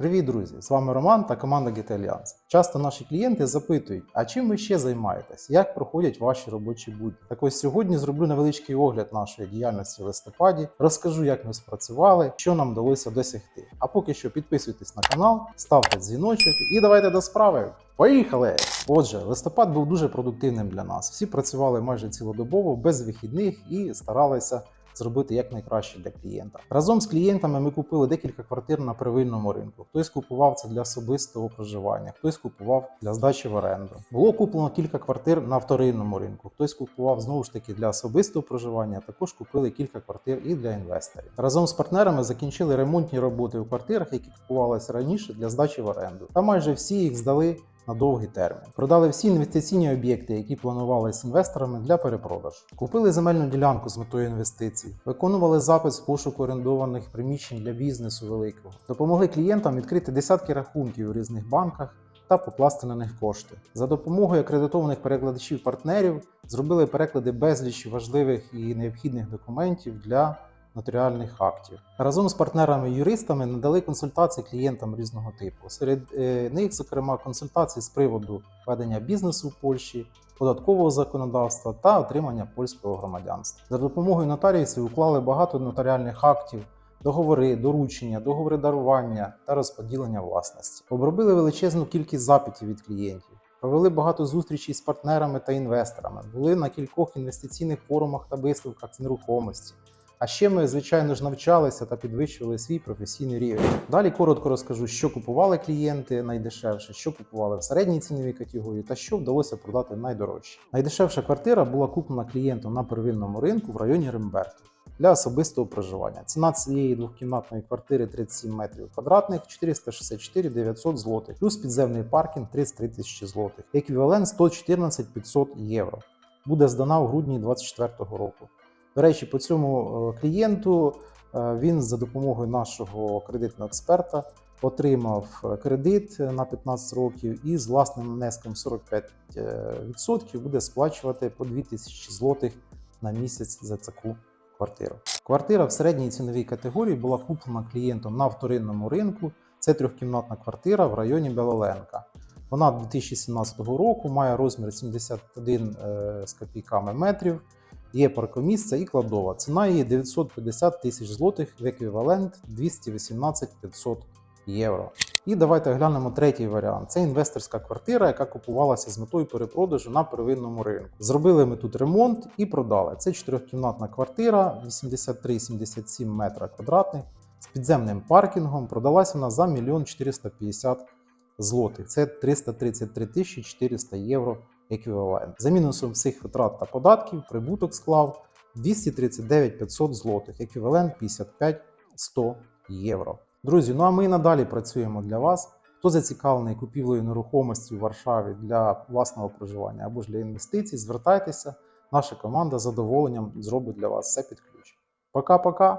Привіт, друзі! З вами Роман та команда GT Alliance. Часто наші клієнти запитують, а чим ви ще займаєтесь, як проходять ваші робочі будні. Так ось сьогодні зроблю невеличкий огляд нашої діяльності в листопаді, розкажу, як ми спрацювали, що нам вдалося досягти. А поки що підписуйтесь на канал, ставте дзвіночок і давайте до справи. Поїхали! Отже, листопад був дуже продуктивним для нас. Всі працювали майже цілодобово, без вихідних і старалися зробити якнайкраще для клієнта. Разом з клієнтами ми купили декілька квартир на первинному ринку. Хтось купував це для особистого проживання, хтось купував для здачі в оренду. Було куплено кілька квартир на вторинному ринку. Хтось купував знову ж таки для особистого проживання. Також купили кілька квартир і для інвесторів. Разом з партнерами закінчили ремонтні роботи у квартирах, які купувалися раніше для здачі в оренду. Та майже всі їх здали на довгий термін. Продали всі інвестиційні об'єкти, які планували з інвесторами для перепродажу. Купили земельну ділянку з метою інвестицій, виконували запис в пошуку орендованих приміщень для бізнесу великого, допомогли клієнтам відкрити десятки рахунків у різних банках. Та покласти на них кошти за допомогою акредитованих перекладачів партнерів зробили переклади безлічі важливих і необхідних документів для нотаріальних актів. Разом з партнерами-юристами надали консультації клієнтам різного типу. Серед е, них, зокрема, консультації з приводу ведення бізнесу в Польщі, податкового законодавства та отримання польського громадянства. За допомогою нотаріусів уклали багато нотаріальних актів. Договори, доручення, договори дарування та розподілення власності. Обробили величезну кількість запитів від клієнтів. Провели багато зустрічей з партнерами та інвесторами, були на кількох інвестиційних форумах та виставках з нерухомості. А ще ми, звичайно ж, навчалися та підвищували свій професійний рівень. Далі коротко розкажу, що купували клієнти найдешевше, що купували в середній ціновій категорії та що вдалося продати найдорожче. Найдешевша квартира була куплена клієнтом на первинному ринку в районі Римберто для особистого проживання. Ціна цієї двохкімнатної квартири 37 метрів квадратних, 464 900 злотих, плюс підземний паркінг 33 тисячі злотих, еквівалент 114 500 євро. Буде здана у грудні 2024 року. До речі, по цьому е, клієнту е, він за допомогою нашого кредитного експерта отримав е, кредит на 15 років і з власним внеском 45% буде сплачувати по 2000 злотих на місяць за таку квартиру. Квартира в середній ціновій категорії була куплена клієнтом на вторинному ринку. Це трьохкімнатна квартира в районі Белоленка. Вона 2017 року має розмір 71 е, з копійками метрів. Є паркомісце і кладова. Ціна її 950 тисяч злотих в еквівалент 218 500 євро. І давайте глянемо третій варіант. Це інвесторська квартира, яка купувалася з метою перепродажу на первинному ринку. Зробили ми тут ремонт і продали. Це чотирьохкімнатна квартира 83-77 метра квадратних з підземним паркінгом. Продалася вона за 1 450 злотих. Це 333 тисячі 400 євро еквівалент. За мінусом всіх витрат та податків прибуток склав 239 500 злотих, еквівалент 55 100 євро. Друзі, ну а ми надалі працюємо для вас. Хто зацікавлений купівлею нерухомості у Варшаві для власного проживання або ж для інвестицій, звертайтеся. Наша команда з задоволенням зробить для вас все під ключ. Пока-пока!